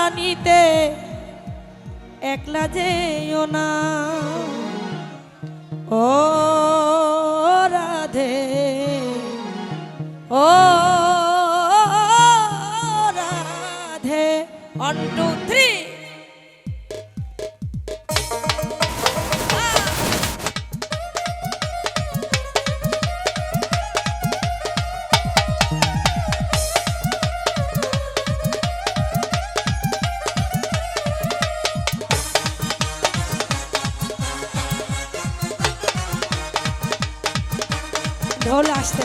জ্বালানিতে একলা যেও না। ও রাধে ও রাধে ওয়ান ঢোল আসতে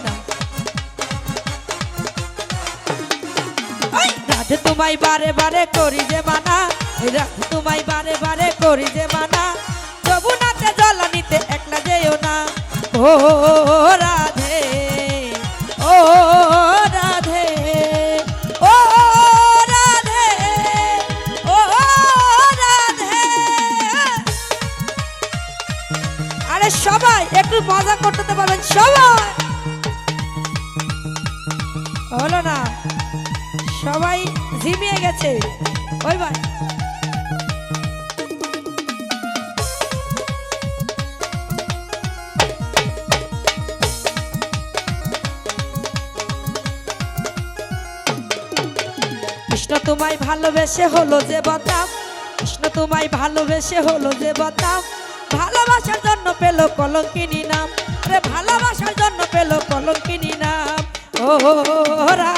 রাধে তোমায় বারে বারে করি যে মানা রাধে তোমায় বারে বারে করি যে মানা। যমুনাতে জলানিতে একলা যেও না। ও রাধে। সবাই। হলো না, সবাই ঝিমিয়ে গেছে। ওই ভাই কৃষ্ণ তোমায় ভালোবেসে হলো যে বতাম কৃষ্ণ তোমায় ভালোবেসে হলো যে বতাম ভালোবাসার জন্য পেল কলঙ্কিনী নাম রে ভালোবাসার জন্য পেল কলঙ্কিনী নাম ও রাধে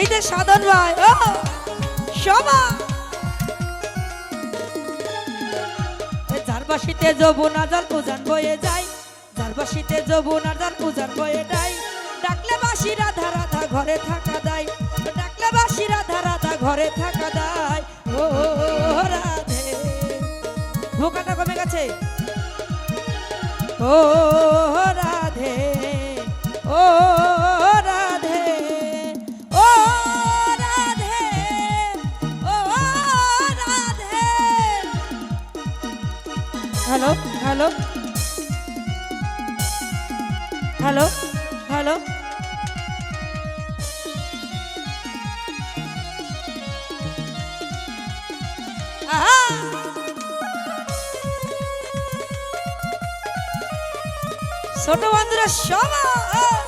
এই যে সাধন ভাই, ও সবা ঝারবাসিতে যবুনা জল উজান বয়ে যায় ঝারবাসিতে যবুনা জল উজান বয়ে যায়। ডাকলে বাসি রাধা রাধা ঘরে থাকা দায় ডাকলে বাসি রাধা রাধা ঘরে থাকা দায় ও, রাধে। ভোকাটা কমে গেছে। ও হ্যালো? হ্যালো? হ্যালো? ছোট বন্ধুরা, সবাই!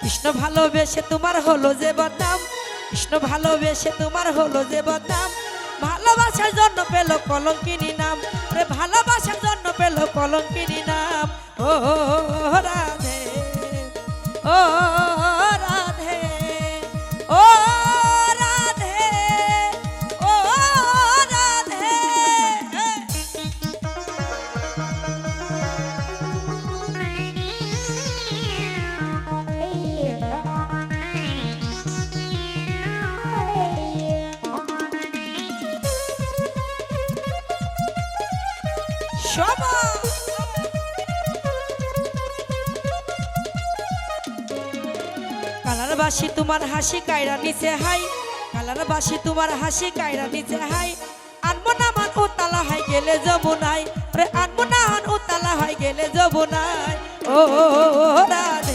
কৃষ্ণ ভালোবেসে তোমার হলো যে বদনাম কৃষ্ণ ভালোবেসে তোমার হলো যে বদনাম ভালোবাসার জন্য পেল কলঙ্কিনী নাম। রে ভালোবাসার জন্য পেল কলঙ্কিনী নাম। ও রাধে ও সবাই কালার বাসি তোমার হাসি কায়রা নিচে হাই কালার বাসি তোমার হাসি কায়রা নিচে হাই আনব না মান উতালা হাই গেলে যাব নাই আনব না হান উতালা হাই গেলে যমুনাই ও রাধে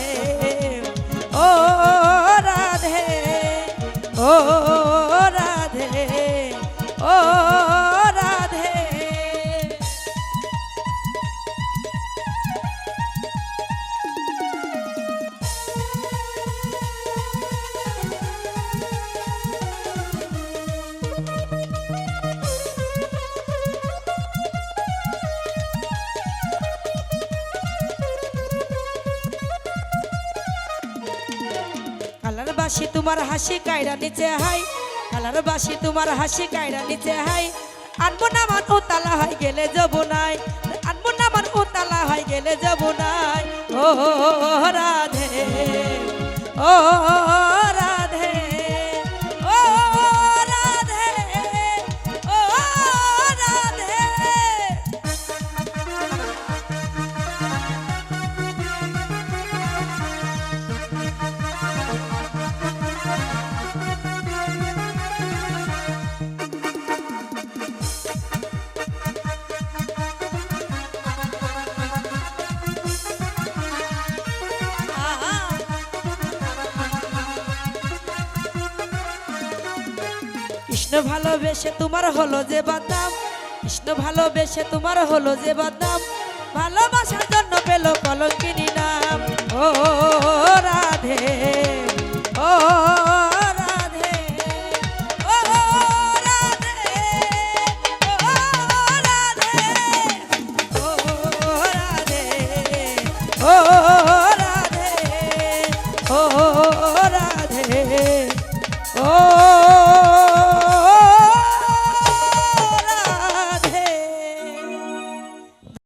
বাসি তোমার হাসি কায়রা নিচে হাই। কালার বাসি তোমার হাসি কায়রা নিচে হাই। আনব না মান ও তালা হয় গেলে যাব নাই। আনব না মান ও তালা হয় গেলে যাব নাই। ও রাধে। ও কৃষ্ণ ভালোবেসে তোমার হলো যে বাদাম। কৃষ্ণ ভালোবেসে তোমার হলো যে বাদাম। ভালোবাসার জন্য পেল কলঙ্কিনী নাম। ও রাধে, ও